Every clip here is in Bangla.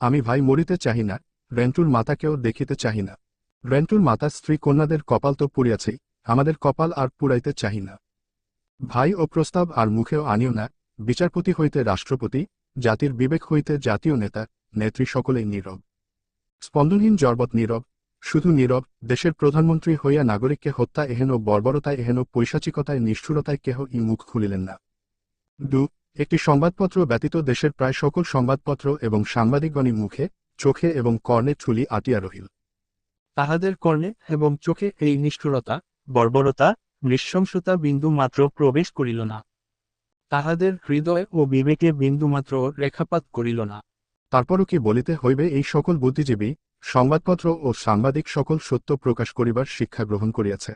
আমি ভাই মরিতে চাহি না, রেন্টুর মাতাকেও দেখিতে চাহি না। রেন্টুর মাতা স্ত্রী কন্যাদের কপাল তো পুড়িয়াছেই, আমাদের কপাল আর পুড়াইতে চাহি না। ভাই ও প্রস্তাব আর মুখেও আনিও না, বিচারপতি হইতে রাষ্ট্রপতি, জাতির বিবেক হইতে জাতীয় নেতা, নেত্রী সকলেই নীরব। স্পন্দনহীন জর্বত নীরব, শুধু নীরব, দেশের প্রধানমন্ত্রী হইয়া নাগরিককে হত্যা এহেন বর্বরতায়, এহেন পৈশাচিকতায়, নিষ্ঠুরতায় কেহ ই মুখ খুলিলেন না। দু একটি সংবাদপত্র ব্যতীত দেশের প্রায় সকল সংবাদপত্র এবং সাংবাদিকগণের মুখে, চোখে এবং কর্ণে চুলি আটিয়া রহিল। তাহাদের কর্ণে এবং চোখে এই নিষ্ঠুরতা, বর্বরতা, নৃশংসতা বিন্দু মাত্র প্রবেশ করিল না। তাহাদের হৃদয় ও বিবেকে বিন্দুমাত্র রেখাপাত করিল না। তারপরও কি বলিতে হইবে এই সকল বুদ্ধিজীবী, সংবাদপত্র ও সাংবাদিক সকল সত্য প্রকাশ করিবার শিক্ষা গ্রহণ করিয়াছে।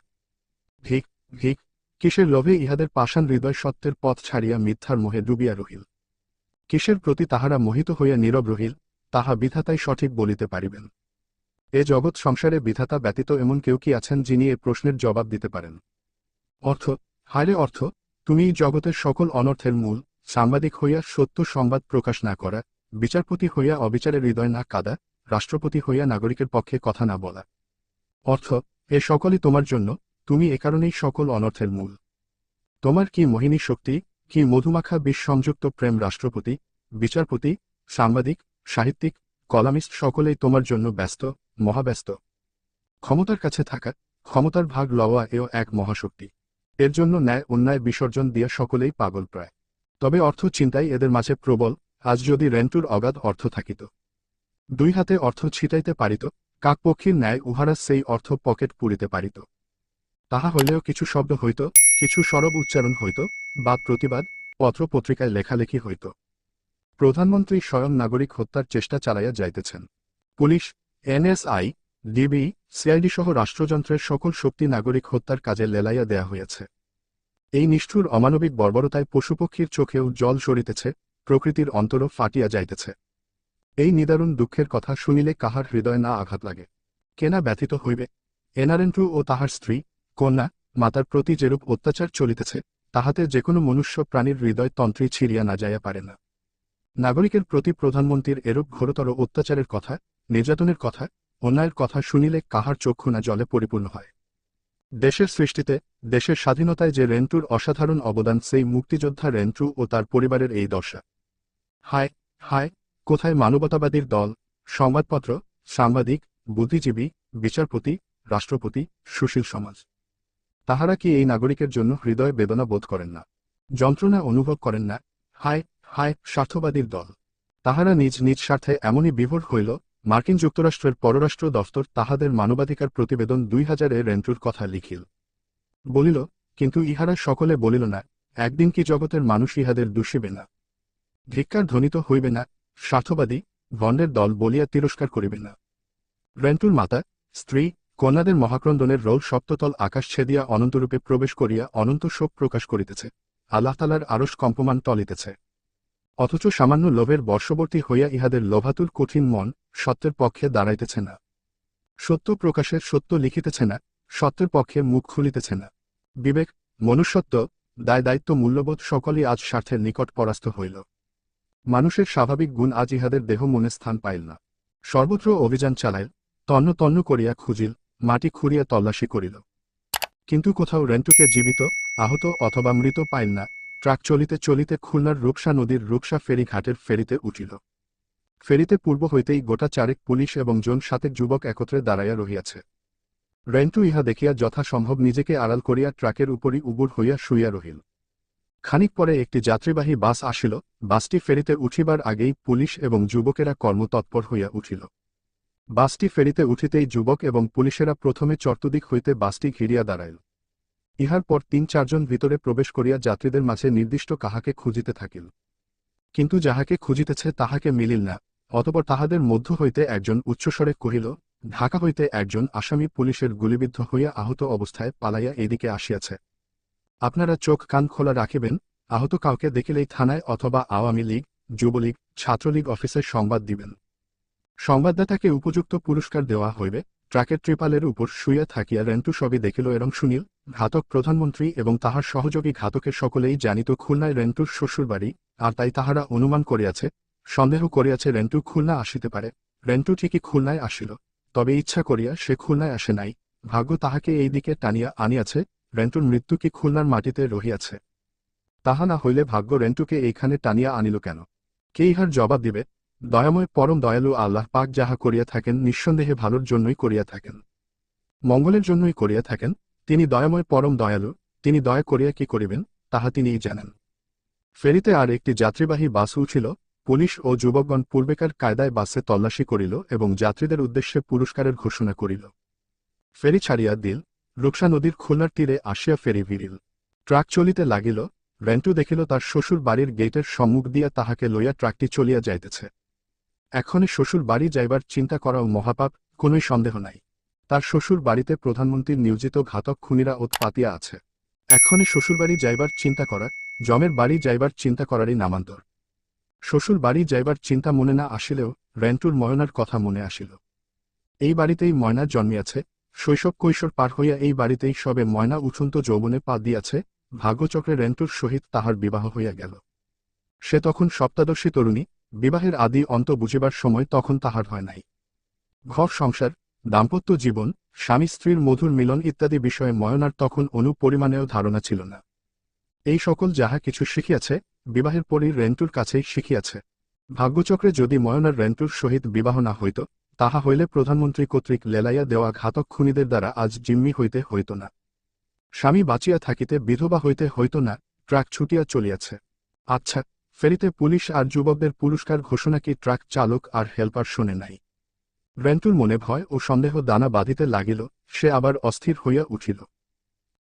ভিক ভিক কিসের লোভে ইহাদের পাষাণ হৃদয় সত্যের পথ ছাড়িয়া মিথ্যার মোহে ডুবিয়া রহিল? কিসের প্রতি তাহারা মোহিত হইয়া নীরব রহিল, তাহা বিধাতাই সঠিক বলিতে পারিবেন। এ জগৎ সংসারে বিধাতা ব্যতীত এমন কেউ কি আছেন যিনি এ প্রশ্নের জবাব দিতে পারেন? অর্থ, হায়রে অর্থ, তুমি জগতের সকল অনর্থের মূল, সাংবাদিক হইয়া সত্য সংবাদ প্রকাশ না করা, বিচারপতি হইয়া অবিচারের হৃদয় না কাদা, রাষ্ট্রপতি হইয়া নাগরিকের পক্ষে কথা না বলা। অর্থ, এ সকলই তোমার জন্য তুমি এ কারণেই সকল অনর্থের মূল। তোমার কি মোহিনী শক্তি, কি মধুমাখা বিষ সংযুক্ত প্রেম রাষ্ট্রপতি, বিচারপতি, সাংবাদিক, সাহিত্যিক, কলামিস্ট সকলেই তোমার জন্য ব্যস্ত, মহাব্যস্ত? ক্ষমতার কাছে থাকা, ক্ষমতার ভাগ লওয়া এও এক মহাশক্তি। এর জন্য ন্যায়, অন্যায়, বিসর্জন দিয়া সকলেই পাগল প্রায়। তবে অর্থ চিন্তাই এদের মাঝে প্রবল, আজ যদি রেন্টুর অগাধ অর্থ থাকিত। দুই হাতে অর্থ ছিটাইতে পারিত, কাকপক্ষীর ন্যায় উহারা সেই অর্থ পকেট পুরিতে পারিত। তাহা হইলেও কিছু শব্দ হইত, কিছু সরব উচ্চারণ হইত বা প্রতিবাদ পত্র পত্রিকায় লেখালেখি হইত। প্রধানমন্ত্রী স্বয়ং নাগরিক হত্যার চেষ্টা চালাইয়া যাইতেছেন। পুলিশ, এনএসআই, ডিবি সিআইডি সহ রাষ্ট্রযন্ত্রের সকল শক্তি নাগরিক হত্যার কাজে লেলাইয়া দেয়া হইয়াছে। এই নিষ্ঠুর অমানবিক বর্বরতায় পশুপক্ষীর চোখেও জল সরিতেছে, প্রকৃতির অন্তরও ফাটিয়া যাইতেছে। এই নিদারুণ দুঃখের কথা শুনিলে কাহার হৃদয় না আঘাত লাগে। কেনা ব্যথিত হইবে? এনারেন্টু ও তাহার স্ত্রী কন্যা, মাতার প্রতি যেরূপ অত্যাচার চলিতেছে, তাহাতে যে কোনো মনুষ্য প্রাণীর হৃদয় তন্ত্রী ছিড়িয়া না যাইয়া পারে না। নাগরিকের প্রতি প্রধানমন্ত্রীর এরূপ ঘোরতর অত্যাচারের কথা, নির্যাতনের কথা, অন্যায়ের কথা শুনিলে কাহার চক্ষু না জলে পরিপূর্ণ হয়। দেশের সৃষ্টিতে, দেশের স্বাধীনতায় যে রেন্টুর অসাধারণ অবদান, সেই মুক্তিযোদ্ধা রেন্টু ও তার পরিবারের এই দশা। হায় হায়, কোথায় মানবতাবাদীর দল, সংবাদপত্র, সাংবাদিক, বুদ্ধিজীবী, বিচারপতি, রাষ্ট্রপতি, সুশীল সমাজ। তাহারা কি এই নাগরিকের জন্য হৃদয় বেদনা বোধ করেন না? যন্ত্রণা অনুভব করেন না? হায় হায়, স্বার্থবাদীর দল। তাহারা নিজ নিজ স্বার্থে এমনই বিভোর হইল, মার্কিন যুক্তরাষ্ট্রের পররাষ্ট্র দফতর তাহাদের মানবাধিকার প্রতিবেদন দুই হাজারে রেন্টুর কথা লিখিল। বলিল, কিন্তু ইহারা সকলে বলিল না, একদিন কি জগতের মানুষ ইহাদের দূষিবে না? ধিক্কার ধ্বনিত হইবে না, স্বার্থবাদী, ভণ্ডের দল বলিয়া তিরস্কার করিবে না। রেন্টুর মাতা, স্ত্রী কন্যাদের মহাক্রন্দনের রোল সপ্ততল আকাশ ছেদিয়া অনন্তরূপে প্রবেশ করিয়া অনন্ত শোক প্রকাশ করিতেছে। আল্লাহ তালার আরস কম্পমান টলিতেছে। অথচ সামান্য লোভের বর্ষবর্তী হইয়া ইহাদের লোভাতুর কঠিন মন সত্যের পক্ষে দাঁড়াইতেছে না। সত্য প্রকাশের সত্য লিখিতেছে না, সত্যের পক্ষে মুখ খুলিতেছে না। বিবেক, মনুষ্যত্ব, দায় দায়িত্ব মূল্যবোধ সকলই আজ স্বার্থের নিকট পরাস্ত হইল। মানুষের স্বাভাবিক গুণ আজ ইহাদের দেহ মনে স্থান পাইল না। সর্বত্র অভিযান চালাইল, তন্ন তন্ন করিয়া খুঁজিল মাটি খুঁড়িয়া তল্লাশি করিল। কিন্তু কোথাও রেন্টুকে জীবিত, আহত অথবা মৃত পাইল না। ট্রাক চলিতে চলিতে খুলনার রূপসা নদীর রূপসা ফেরি ঘাটের ফেরিতে উঠিল। ফেরিতে পূর্ব হইতেই গোটা চারেক পুলিশ এবং জন সাতেক যুবক একত্রে দাঁড়াইয়া রহিয়াছে। রেন্টু ইহা দেখিয়া যথাসম্ভব নিজেকে আড়াল করিয়া ট্রাকের উপরই উবুর হইয়া শুইয়া রহিল। খানিক পরে একটি যাত্রীবাহী বাস আসিল। বাসটি ফেরিতে উঠিবার আগেই পুলিশ এবং যুবকেরা কর্মতৎপর হইয়া উঠিল। বাসটি ফেরিতে উঠিতেই যুবক এবং পুলিশেরা প্রথমে চর্তুদিক হইতে বাসটি ঘিরিয়া দাঁড়াইল। ইহার পর তিন চারজন ভিতরে প্রবেশ করিয়া যাত্রীদের মাঝে নির্দিষ্ট কাহাকে খুঁজিতে থাকিল। কিন্তু যাহাকে খুঁজিতেছে তাহাকে মিলিল না, অতপর তাহাদের মধ্য হইতে একজন উচ্চস্বরে কহিল, ঢাকা হইতে একজন আসামি পুলিশের গুলিবিদ্ধ হইয়া আহত অবস্থায় পালাইয়া এদিকে আসিয়াছে। আপনারা চোখ কান খোলা রাখিবেন, আহত কাউকে দেখিলেই থানায় অথবা আওয়ামী লীগ, যুবলীগ, ছাত্রলীগ অফিসে সংবাদ দিবেন। সংবাদদাতাকে উপযুক্ত পুরস্কার দেওয়া হইবে। ট্রাকের ট্রিপালের উপর শুইয়া থাকিয়া রেন্টু সবই দেখিল এবং শুনিল, ঘাতক প্রধানমন্ত্রী এবং তাহার সহযোগী ঘাতকের সকলেই জানিত খুলনায় রেন্টুর শ্বশুরবাড়ি, আর তাই তাহারা অনুমান করিয়াছে, সন্দেহ করিয়াছে রেন্টু খুলনা আসিতে পারে। রেন্টু ঠিকই খুলনায় আসিল, তবে ইচ্ছা করিয়া সে খুলনায় আসে নাই। ভাগ্য তাহাকে এই দিকে টানিয়া আনিয়াছে, রেন্টুর মৃত্যু কি খুলনার মাটিতে রহিয়াছে? তাহা না হইলে ভাগ্য রেন্টুকে এইখানে টানিয়া আনিল কেন? কে ইহার জবাব দিবে? দয়াময়, পরম দয়ালু আল্লাহ পাক যাহা করিয়া থাকেন, নিঃসন্দেহে ভালোর জন্যই করিয়া থাকেন। মঙ্গলের জন্যই করিয়া থাকেন, তিনি দয়াময়, পরম দয়ালু, তিনি দয়া করিয়া কি করিবেন, তাহা তিনিই জানেন। ফেরিতে আর একটি যাত্রীবাহী বাস উঠিল, পুলিশ ও যুবকগণ পূর্বেকার কায়দায় বাসে তল্লাশি করিল এবং যাত্রীদের উদ্দেশ্যে পুরস্কারের ঘোষণা করিল। ফেরি ছাড়িয়া দিল, রূপসা নদীর খুলনার তীরে আসিয়া ফেরি ভিড়িল। ট্রাক চলিতে লাগিল রেন্টু দেখিল তার শ্বশুর বাড়ির গেটের সম্মুখ দিয়া তাহাকে লইয়া ট্রাকটি চলিয়া যাইতেছে। এখনই শ্বশুর বাড়ি যাইবার চিন্তা করাও মহাপাপ, কোনই সন্দেহ নাই। তার শ্বশুর বাড়িতে প্রধানমন্ত্রীর নিয়োজিত ঘাতক খুনিরা ওত পাতিয়া আছে। এখনই শ্বশুরবাড়ি যাইবার চিন্তা করা, জমের বাড়ি যাইবার চিন্তা করারই নামান্তর। শ্বশুর বাড়ি যাইবার চিন্তা মনে না আসিলেও রেন্টুর ময়নার কথা মনে আসিল। এই বাড়িতেই ময়না জন্মিয়াছে, শৈশব কৈশোর পার হইয়া এই বাড়িতেই সবে ময়না উঠন্ত যৌবনে পা দিয়াছে, ভাগ্যচক্রে রেন্টুর সহিত তাহার বিবাহ হইয়া গেল। সে তখন সপ্তাদশী তরুণী বিবাহের আদি অন্ত বুঝিবার সময় তখন তাহার হয় নাই। ঘর সংসার, দাম্পত্য জীবন, স্বামী স্ত্রীর মধুর মিলন ইত্যাদি বিষয়ে ময়নার তখন অনু পরিমাণেও ধারণা ছিল না। এই সকল যাহা কিছু শিখিয়াছে, বিবাহের পরই রেন্টুর কাছেই শিখিয়াছে। ভাগ্যচক্রে যদি ময়নার রেন্টুর সহিত বিবাহ না হইত, তাহা হইলে প্রধানমন্ত্রী কর্তৃক লেলাইয়া দেওয়া ঘাতক খুনিদের দ্বারা আজ জিম্মি হইতে হইত না। স্বামী বাঁচিয়া থাকিতে বিধবা হইতে হইত না, ট্রাক ছুটিয়া চলিয়াছে। আচ্ছা ফেরিতে পুলিশ আর যুবকদের পুরস্কার ঘোষণা কি ট্রাক চালক আর হেল্পার শুনে নাই। রেন্টুর মনে ভয় ও সন্দেহ দানা বাঁধিতে লাগিল, সে আবার অস্থির হইয়া উঠিল।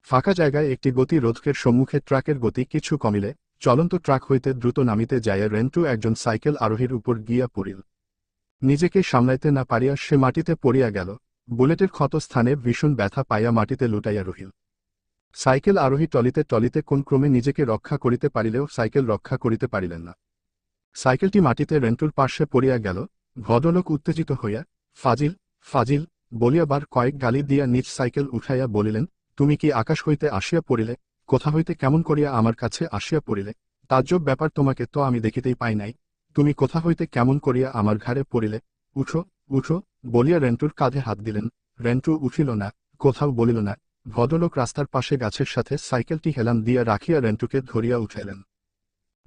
ফাঁকা জায়গায় একটি গতি রোধকের সম্মুখে ট্রাকের গতি কিছু কমিলে, চলন্ত ট্রাক হইতে দ্রুত নামিতে যাইয়া রেন্টু একজন সাইকেল আরোহীর উপর গিয়া পড়িল। নিজেকে সামলাইতে না পারিয়া সে মাটিতে পড়িয়া গেল, বুলেটের ক্ষত স্থানে ভীষণ ব্যথা পাইয়া মাটিতে লুটাইয়া রহিল। সাইকেল আরোহী টলিতে টলিতে কোন ক্রমে নিজেকে রক্ষা করিতে পারিলেও সাইকেল রক্ষা করিতে পারিলেন না। সাইকেলটি মাটিতে রেন্টুর পার্শ্বে পড়িয়া গেল, ভদ্রলোক উত্তেজিত হইয়া, ফাজিল ফাজিল, বলিয়া বার কয়েক গালি দিয়া নিজ সাইকেল উঠাইয়া বলিলেন, তুমি কি আকাশ হইতে আসিয়া পড়িলে, কোথা হইতে কেমন করিয়া আমার কাছে আসিয়া পড়িলে, তাজ্জব ব্যাপার তোমাকে তো আমি দেখিতেই পাই নাই, তুমি কোথা হইতে কেমন করিয়া আমার ঘাড়ে পড়িলে, উঠো উঠো, বলিয়া রেন্টুর কাঁধে হাত দিলেন, রেন্টু উঠিল না, কোথাও বলিল না ভদ্রলোক রাস্তার পাশে গাছের সাথে সাইকেলটি হেলান দিয়া রাখিয়া রেন্টুকে ধরিয়া উঠাইলেন।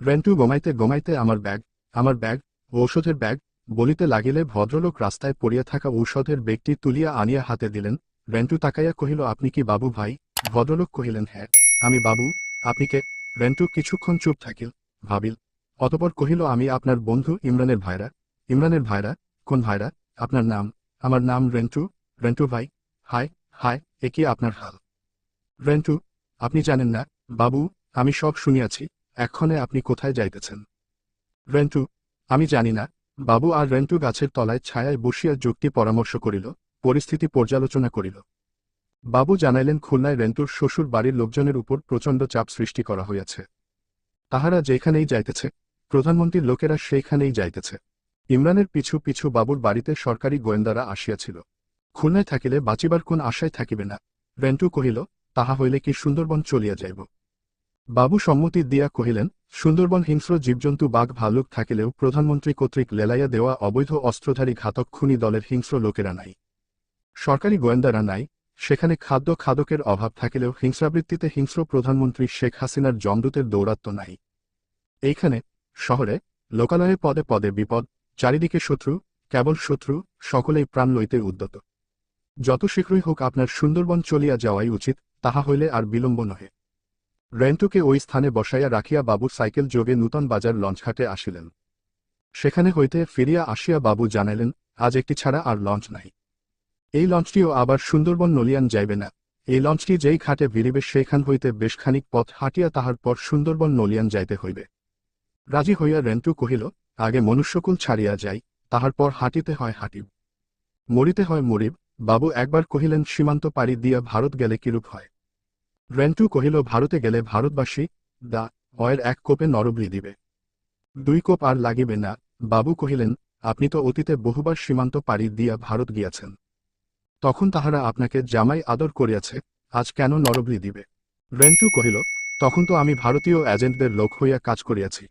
রেন্টু গমাইতে গমাইতে আমার ব্যাগ আমার ব্যাগ, ঔষধের ব্যাগ, বলিতে লাগিলে ভদ্রলোক রাস্তায় পড়িয়া থাকা ঔষধের বেগটি তুলিয়া আনিয়া হাতে দিলেন। রেন্টু তাকাইয়া কহিল, আপনি কি বাবু ভাই? ভদ্রলোক কহিলেন হ্যাঁ আমি বাবু, আপনি কে? রেন্টু কিছুক্ষণ চুপ থাকিল, ভাবিল, অতপর কহিল, আমি আপনার বন্ধু ইমরানের ভাইরা। ইমরানের ভাইরা? কোন ভাইরা? আপনার নাম? আমার নাম রেন্টু রেন্টু ভাই। হাই হাই এ কি আপনার হাল? রেন্টু, আপনি জানেন না, বাবু, আমি সব শুনিয়াছি, এক্ষণে আপনি কোথায় যাইতেছেন? রেন্টু, আমি জানি না, বাবু আর রেন্টু গাছের তলায় ছায়ায় বসিয়া যুক্তি পরামর্শ করিল, পরিস্থিতি পর্যালোচনা করিল। বাবু জানাইলেন খুলনায় রেন্টুর শ্বশুর বাড়ির লোকজনের উপর প্রচণ্ড চাপ সৃষ্টি করা হইয়াছে। তাহারা যেখানেই যাইতেছে, প্রধানমন্ত্রীর লোকেরা সেইখানেই যাইতেছে। ইমরানের পিছু পিছু বাবুর বাড়িতে সরকারি গোয়েন্দারা আসিয়াছিল। খুলনায় থাকিলে বাঁচিবার কোন আশায় থাকিবে না। রেন্টু কহিল, তাহা হইলে কি সুন্দরবন চলিয়া যাইব? বাবু সম্মতি দিয়া কহিলেন, সুন্দরবন হিংস্র জীবজন্তু বাঘ ভালুক থাকিলেও প্রধানমন্ত্রী কর্তৃক লেলাইয়া দেওয়া অবৈধ অস্ত্রধারী ঘাতক খুনি দলের হিংস্র লোকেরা নাই। সরকারি গোয়েন্দারা নাই, সেখানে খাদ্য খাদকের অভাব থাকিলেও হিংস্রাবৃত্তিতে হিংস্র প্রধানমন্ত্রী শেখ হাসিনার জমদূতের দৌরাত্ম নাই। এইখানে, শহরে, লোকালয়ে পদে পদে বিপদ, চারিদিকে শত্রু, কেবল শত্রু, সকলেই প্রাণ লইতে উদ্যত। যত শীঘ্রই হোক আপনার সুন্দরবন চলিয়া যাওয়াই উচিত, তাহা হইলে আর বিলম্ব নহে। রেন্টুকে ওই স্থানে বসাইয়া রাখিয়া বাবু সাইকেল যোগে নূতন বাজার লঞ্চঘাটে আসিলেন। সেখানে হইতে ফিরিয়া আসিয়া বাবু জানাইলেন, আজ একটি ছাড়া আর লঞ্চ নাই। এই লঞ্চটিও আবার সুন্দরবন নলিয়ান যাইবে না। এই লঞ্চটি যেই ঘাটে ভিড়িবে সেইখান হইতে বেশ খানিক পথ হাঁটিয়া তাহার পর সুন্দরবন নলিয়ান যাইতে হইবে। রাজি হইয়া রেন্টু কহিল, আগে মনুষ্যকুল ছাড়িয়া যাই, তাহার পর হাঁটিতে হয় হাঁটিব। মরিতে হয় মরিব বাবু একবার কহিলেন, সীমান্ত পাড়ি দিয়া ভারত গেলে কিরূপ হয়? রেন্টু কহিল, ভারতে গেলে ভারতবাসী দা অয়ের এক কোপে নরবলি দিবে। দুই কোপ আর লাগিবে না। বাবু কহিলেন, আপনি তো অতীতে বহুবার সীমান্ত পাড়ি দিয়া ভারত গিয়াছেন। তখন তাহারা আপনাকে জামাই আদর করিয়াছে, আজ কেন নরবলি দিবে? রেন্টু কহিল, তখন তো আমি ভারতীয় এজেন্টদের লোক হইয়া কাজ করিয়াছি।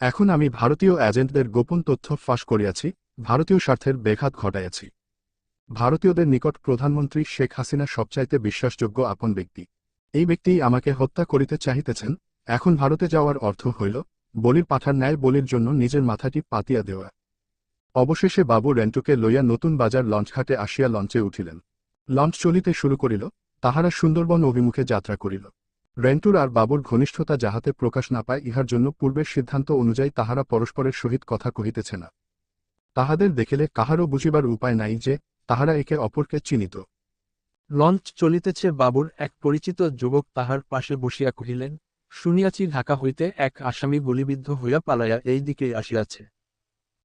এখন আমি ভারতীয় এজেন্টদের গোপন তথ্য ফাঁস করিয়াছি, ভারতীয় স্বার্থের বেঘাত ঘটাইয়াছি। ভারতীয়দের নিকট প্রধানমন্ত্রী শেখ হাসিনা সবচাইতে বিশ্বাসযোগ্য আপন ব্যক্তি। এই ব্যক্তি আমাকে হত্যা করিতে চাহিতেছেন, এখন ভারতে যাওয়ার অর্থ হইল, বলির পাঠার ন্যায় বলির জন্য নিজের মাথাটি পাতিয়া দেওয়া। অবশেষে বাবু রেন্টুকে লইয়া নতুন বাজার লঞ্চঘাটে আসিয়া লঞ্চে উঠিলেন। লঞ্চ চলিতে শুরু করিল, তাহারা সুন্দরবন অভিমুখে যাত্রা করিল। রেন্টুর আর বাবুর ঘনিষ্ঠতা যাহাতে প্রকাশ না পায়, ইহার জন্য পূর্বের সিদ্ধান্ত অনুযায়ী তাহারা পরস্পরের সহিত কথা কহিতেছে না। তাহাদের দেখিলে কাহারও বুঝিবার উপায় নাই যে তাহারা একে অপরকে চিনিত। লঞ্চ চলিতেছে বাবুর এক পরিচিত যুবক তাহার পাশে বসিয়া কহিলেন শুনিয়াছি ঢাকা হইতে এক আসামি গুলিবিদ্ধ হইয়া পালাইয়া এই দিকে আসিয়াছে।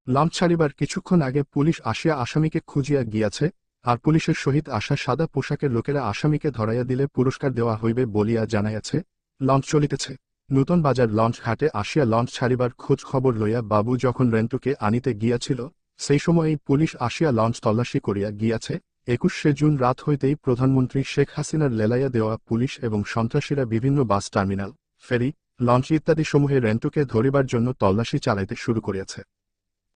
লঞ্চ ছাড়িবার কিছুক্ষণ আগে পুলিশ আসিয়া আসামিকে খুঁজিয়া গিয়াছে আর পুলিশের সহিত আসা সাদা পোশাকের লোকেরা আসামিকে ধরাইয়া দিলে পুরস্কার দেওয়া হইবে বলিয়া জানাইয়াছে লঞ্চ চলিতেছে। নূতন বাজার লঞ্চ ঘাটে আসিয়া লঞ্চ ছাড়িবার খোঁজ খবর লইয়া বাবু যখন রেন্টুকে আনিতে গিয়াছিল সেই সময়েই পুলিশ আসিয়া লঞ্চ তল্লাশি করিয়া গিয়াছে। একুশে জুন রাত হইতেই প্রধানমন্ত্রী শেখ হাসিনার লেলাইয়া দেওয়া পুলিশ এবং সন্ত্রাসীরা বিভিন্ন বাস টার্মিনাল, ফেরি, লঞ্চ ইত্যাদি সমূহে রেন্টুকে ধরিবার জন্য তল্লাশি চালাইতে শুরু করিয়াছে।